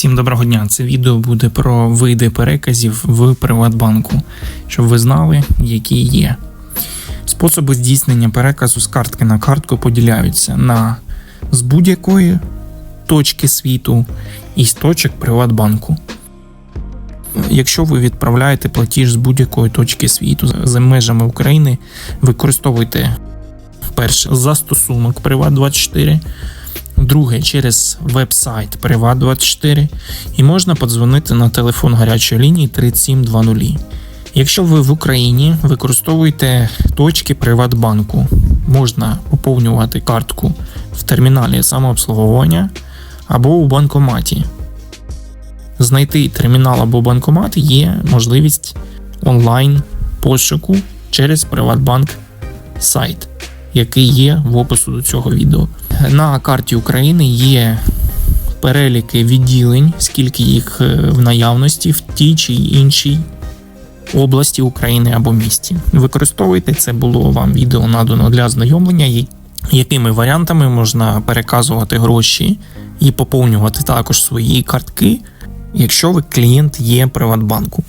Всім доброго дня. Це відео буде про види переказів в Приватбанку, щоб ви знали, які є. Способи здійснення переказу з картки на картку поділяються на з будь-якої точки світу і з точок Приватбанку. Якщо ви відправляєте платіж з будь-якої точки світу за межами України, використовуйте перше застосунок Приват24, друге через веб-сайт Приват24 і можна подзвонити на телефон гарячої лінії 3720. Якщо ви в Україні використовуєте точки Приватбанку, можна поповнювати картку в терміналі самообслуговування або у банкоматі. Знайти термінал або банкомат є можливість онлайн пошуку через Приватбанк сайт, який є в опису до цього відео. На карті України є переліки відділень, скільки їх е, в наявності в тій чи іншій області України або місті. Використовуйте це було вам відео надано для ознайомлення, якими варіантами можна переказувати гроші і поповнювати також свої картки, якщо ви клієнт є Приватбанку.